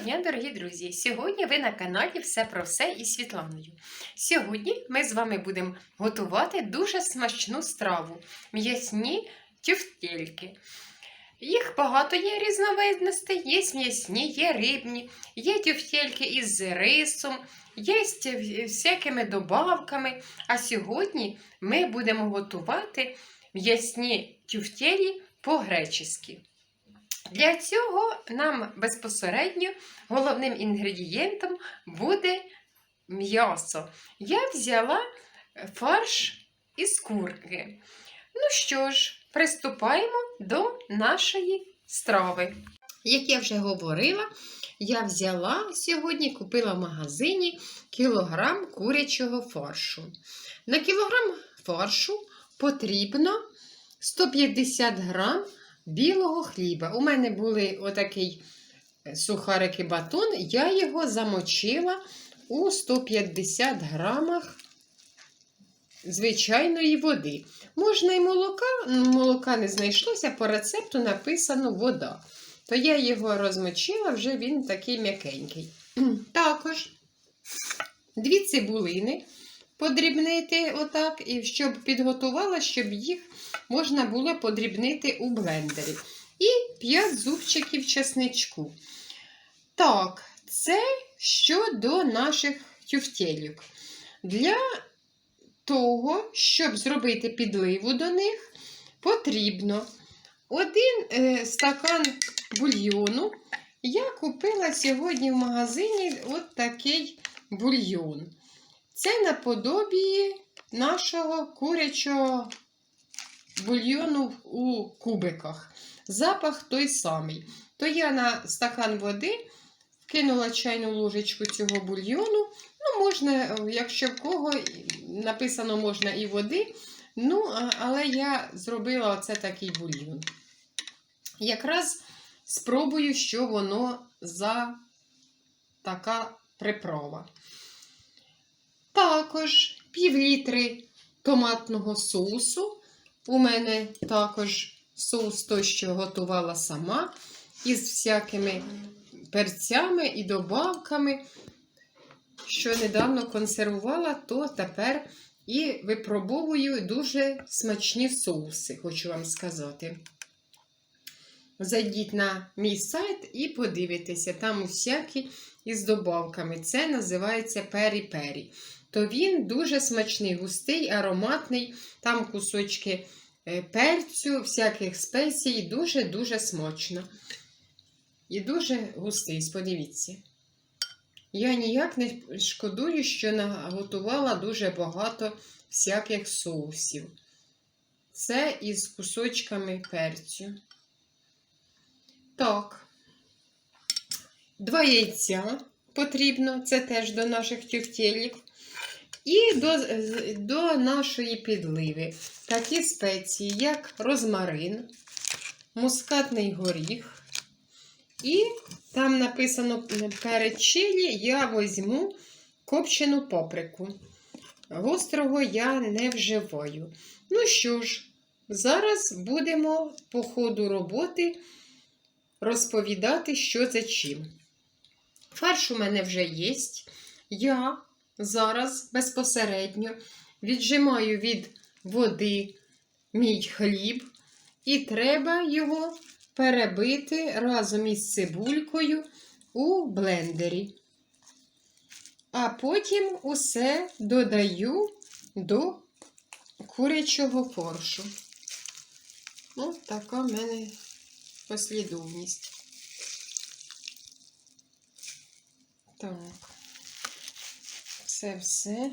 дня, дорогі друзі! Сьогодні ви на каналі Все про все із Світланою. Сьогодні ми з вами будемо готувати дуже смачну страву м'ясні тюфтельки. Їх багато є різновидностей, є м'ясні, є рибні, є тюфтельки із рисом, є всякими добавками. А сьогодні ми будемо готувати м'ясні тюфтелі по-гречески. Для цього нам безпосередньо головним інгредієнтом буде м'ясо. Я взяла фарш із курки. Ну що ж, приступаємо до нашої страви. Як я вже говорила, я взяла сьогодні, купила в магазині кілограм курячого фаршу. На кілограм фаршу потрібно 150 грам білого хліба. У мене були отакий сухарик і батон, я його замочила у 150 грамах звичайної води. Можна і молока, молока не знайшлося, по рецепту написано вода. То я його розмочила, вже він такий м'якенький. Також дві цибулини подрібнити отак, і щоб підготувала, щоб їх можна було подрібнити у блендері. І 5 зубчиків чесничку. Так, це щодо наших тюфтелюк. Для того, щоб зробити підливу до них, потрібно один е, стакан бульйону. Я купила сьогодні в магазині от такий бульйон. Це наподобі нашого курячого бульйону у кубиках. Запах той самий. То я на стакан води кинула чайну ложечку цього бульйону. Ну, можна, якщо в кого написано можна і води. Ну, але я зробила оце такий бульйон. Якраз спробую, що воно за така приправа. Також пів літри томатного соусу. У мене також соус той, що готувала сама, із всякими перцями і добавками, що недавно консервувала, то тепер і випробовую дуже смачні соуси, хочу вам сказати. Зайдіть на мій сайт і подивитеся, там усякі із добавками. Це називається пері-пері. То він дуже смачний, густий, ароматний, там кусочки перцю, всяких спецій, дуже-дуже смачно. І дуже густий, подивіться. Я ніяк не шкодую, що наготувала дуже багато всяких соусів. Це із кусочками перцю. Так, два яйця потрібно, це теж до наших тюфтєлів. І до, до нашої підливи такі спеції, як розмарин, мускатний горіх. І там написано перед чилі я візьму копчену паприку. Гострого я не вживаю. Ну що ж, зараз будемо по ходу роботи розповідати, що це чим. Фарш у мене вже є. Я зараз безпосередньо віджимаю від води мій хліб, і треба його перебити разом із цибулькою у блендері. А потім усе додаю до курячого форшу. Ось така в мене послідовність. Так, це все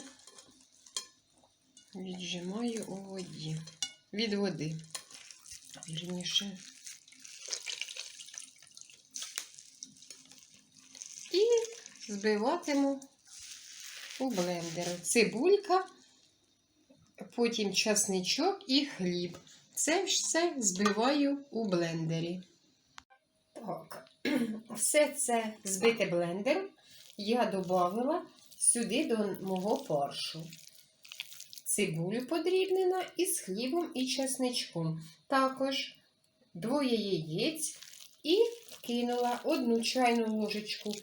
віджимаю у воді. Від води. Вірніше. І збиватиму у блендер. Цибулька, потім часничок і хліб. Це все збиваю у блендері. Так, все це збите блендером я додала сюди до мого фаршу. Цибулю подрібнена із хлібом і часничком. Також двоє яєць і кинула одну чайну ложечку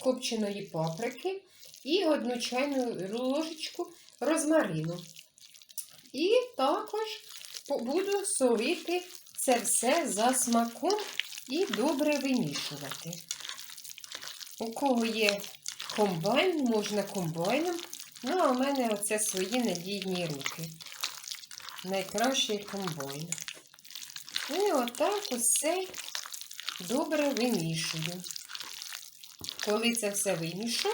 копченої паприки і одну чайну ложечку розмарину. І також буду солити це все за смаком і добре вимішувати. У кого є комбайн, можна комбайном. Ну, а у мене оце свої надійні руки. Найкращий комбайн. І отак усе добре вимішую. Коли це все вимішу,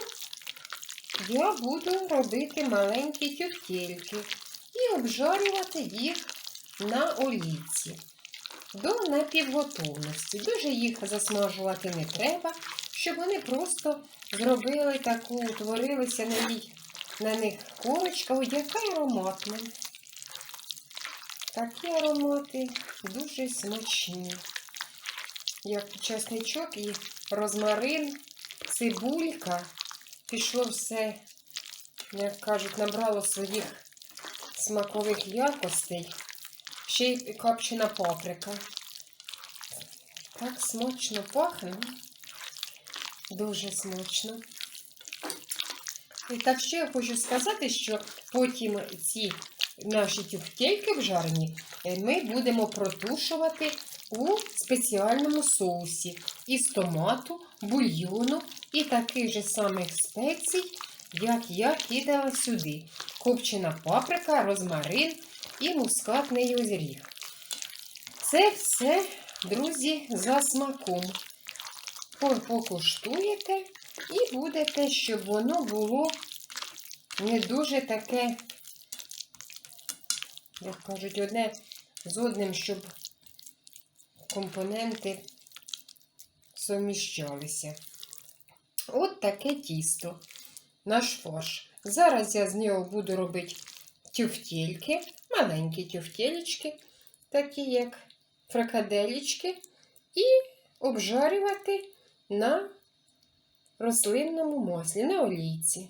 я буду робити маленькі тюфтельки і обжарювати їх на олійці до напівготовності. Дуже їх засмажувати не треба, щоб вони просто зробили таку, утворилися на, на них корочка. Ой, яка ароматна. Такі аромати дуже смачні. Як часничок і розмарин, цибулька. Пішло все, як кажуть, набрало своїх смакових якостей. Ще й копчена паприка. Так смачно пахне. Дуже смачно. І так ще я хочу сказати, що потім ці наші тюфтельки вжарені е, ми будемо протушувати у спеціальному соусі із томату, бульйону і таких же самих спецій, як я кидала сюди. Копчена паприка, розмарин і мускатний озріг. Це все, друзі, за смаком. По- Покуштуєте і будете, щоб воно було не дуже таке, як кажуть, одне з одним, щоб компоненти суміщалися. От таке тісто, наш фарш. Зараз я з нього буду робити тюфтельки, маленькі тюфтелечки, такі як фрикаделечки, і обжарювати на рослинному маслі, на олійці.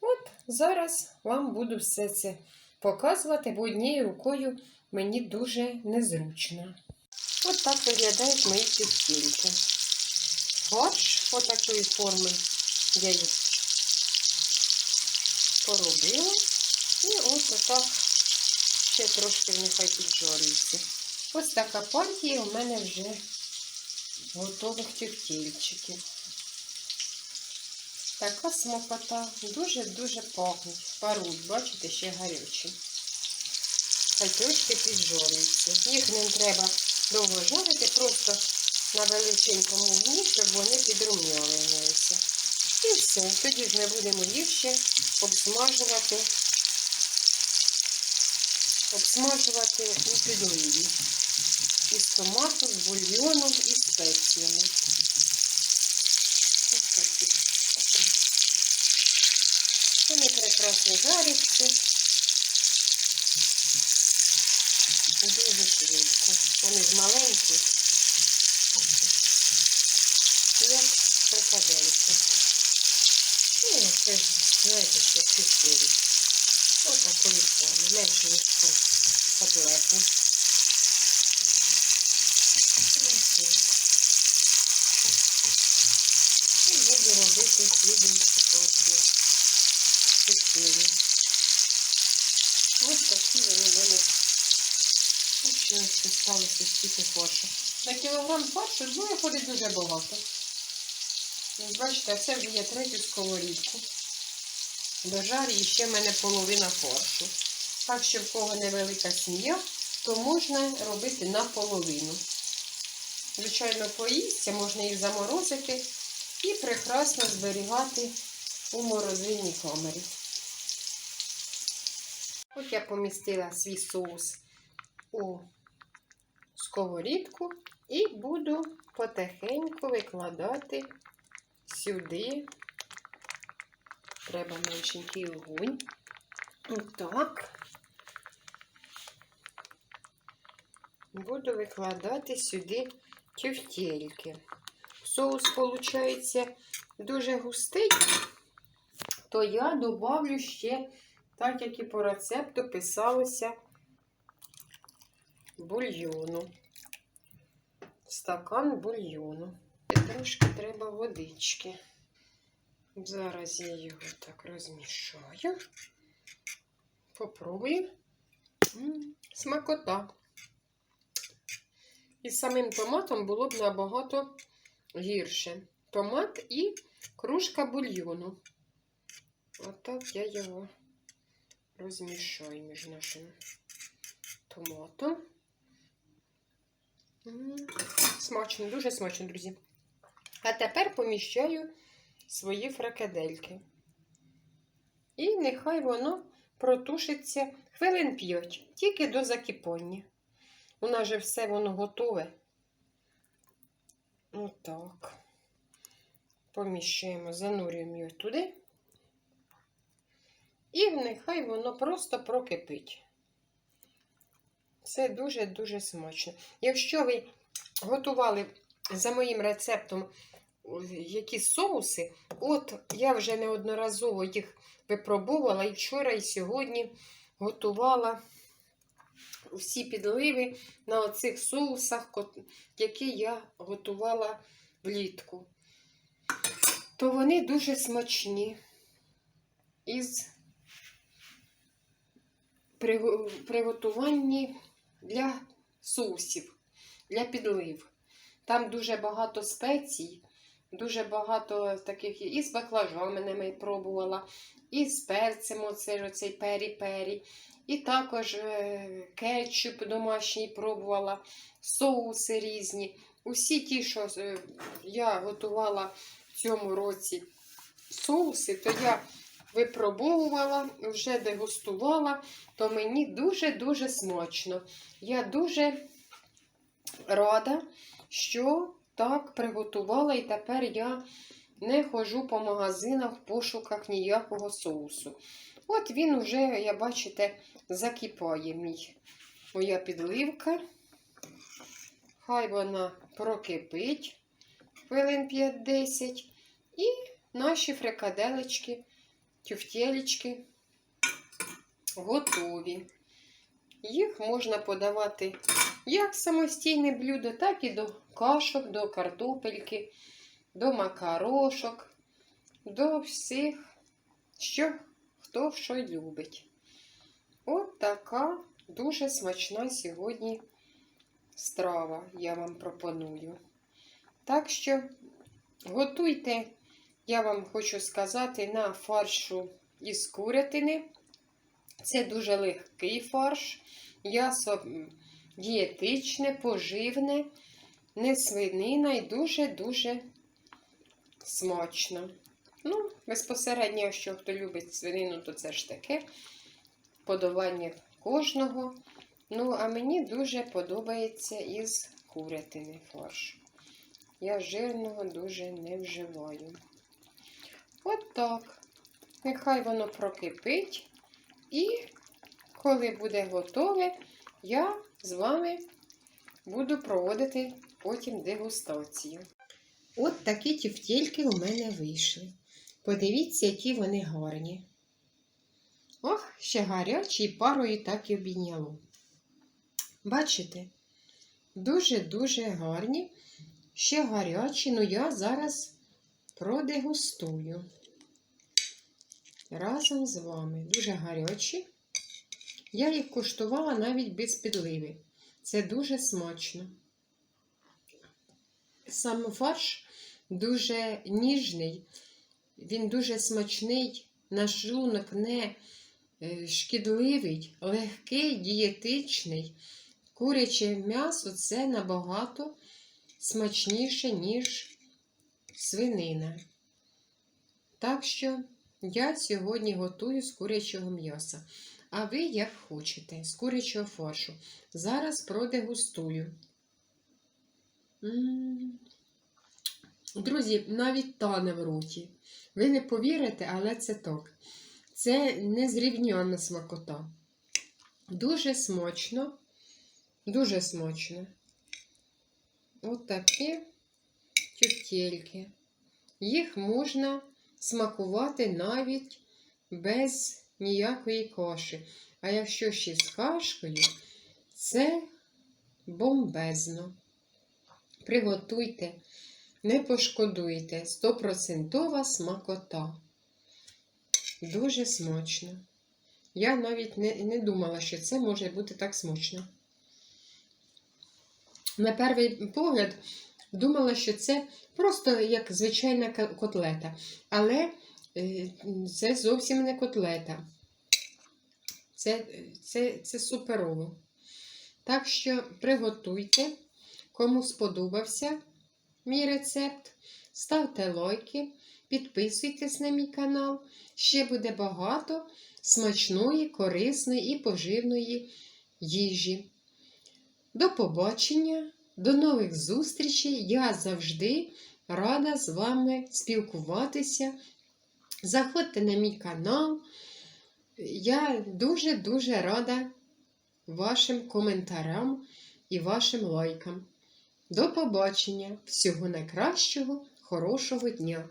От зараз вам буду все це показувати, бо однією рукою мені дуже незручно. От так виглядають мої тюфтельки. Фарш отакої форми я їх поробила. І ось отак ще трошки нехай піджарюється. Ось така партія у мене вже готових тюфтельчиків. Така смакота. Дуже-дуже пахнуть. Паруть, бачите, ще гарячі. Хай трошки піджарюються. Їх не треба довго жарити, просто на величенькому вогні, щоб вони підрум'янилися. І все. Тоді ж ми будемо їх ще обсмажувати, обсмажувати у підливі. Із томату, з бульйоном і спеціями. Ось такі. Вони прекрасно жаряться. Дуже швидко. Вони ж маленькі. Як фрикадельки. Ну, це ж, знаєте, що кисілі. Ось такої форми. Менше ніж котлети. Ось так. І буду робити слідуючу порцію. Чотири. Ось такі вони в мене. Ось ще ось сталося стільки фаршу. На кілограм фаршу ну, виходить дуже багато. Бачите, а це вже є третю сковорідку. До жарі і ще в мене половина фаршу. Так що в кого невелика сім'я, то можна робити наполовину. Звичайно, поїсться, можна їх заморозити і прекрасно зберігати у морозильній камері. От я помістила свій соус у сковорідку і буду потихеньку викладати сюди. Треба меншенький огонь. Отак. Буду викладати сюди тюфтельки. Соус, виходить, дуже густий, то я добавлю ще, так як і по рецепту писалося, бульйону. стакан бульйону. І трошки треба водички. Зараз я його так розмішаю. Попробую. Смакота. Із самим томатом було б набагато гірше. Томат і кружка бульйону. Отак я його розмішаю між нашим томатом. Смачно, дуже смачно, друзі. А тепер поміщаю свої фрикадельки. І нехай воно протушиться хвилин 5, тільки до закипання. У нас же все воно готове. Отак. Поміщаємо, занурюємо його туди. І нехай воно просто прокипить. Це дуже-дуже смачно. Якщо ви готували за моїм рецептом якісь соуси, от я вже неодноразово їх випробувала і вчора, і сьогодні готувала всі підливи на оцих соусах, які я готувала влітку. То вони дуже смачні. Із приго- приготуванні для соусів, для підлив. Там дуже багато спецій, дуже багато таких і з баклажанами пробувала, і з перцем оцей, оцей пері-пері, і також е, кетчуп домашній пробувала, соуси різні. Усі ті, що е, я готувала в цьому році соуси, то я випробовувала, вже дегустувала, то мені дуже-дуже смачно. Я дуже рада, що так приготувала, і тепер я не ходжу по магазинах в пошуках ніякого соусу. От він вже, я бачите, закипає мій моя підливка. Хай вона прокипить хвилин 5-10. І наші фрикаделечки, тюфтєлечки готові. Їх можна подавати як самостійне блюдо, так і до кашок, до картопельки, до макарошок, до всіх, що хто що любить. От така дуже смачна сьогодні страва я вам пропоную. Так що готуйте, я вам хочу сказати, на фаршу із курятини. Це дуже легкий фарш, м'ясо дієтичне, поживне, не свинина і дуже-дуже смачно. Ну, безпосередньо, що хто любить свинину, то це ж таке подавання кожного. Ну, а мені дуже подобається із курятини фарш. Я жирного дуже не вживаю. От так. Нехай воно прокипить. І коли буде готове, я з вами буду проводити потім дегустацію. От такі тівтєльки у мене вийшли. Подивіться, які вони гарні. Ох, ще гарячі і парою так і обійняло. Бачите? Дуже-дуже гарні, ще гарячі, ну я зараз продегустую разом з вами. Дуже гарячі. Я їх куштувала навіть без підливи. Це дуже смачно. Сам фарш дуже ніжний, він дуже смачний, на шлунок не е, шкідливий, легкий, дієтичний. Куряче м'ясо це набагато смачніше, ніж свинина. Так що я сьогодні готую з курячого м'яса. А ви як хочете, з курячого фаршу. Зараз продегустую. М. Друзі, навіть тане в роті. Ви не повірите, але це так. Це незрівнянна смакота. Дуже смачно, дуже смачно. От такі. Їх можна смакувати навіть без ніякої каші. А якщо ще з кашкою, це бомбезно. Приготуйте, не пошкодуйте. Стопроцентова смакота. Дуже смачно. Я навіть не, не думала, що це може бути так смачно. На перший погляд думала, що це просто як звичайна котлета. Але е, це зовсім не котлета. Це, це, це суперово. Так що приготуйте, кому сподобався мій рецепт, ставте лайки, підписуйтесь на мій канал. Ще буде багато смачної, корисної і поживної їжі. До побачення, до нових зустрічей. Я завжди рада з вами спілкуватися. Заходьте на мій канал. Я дуже-дуже рада вашим коментарям і вашим лайкам. До побачення! Всього найкращого, хорошого дня!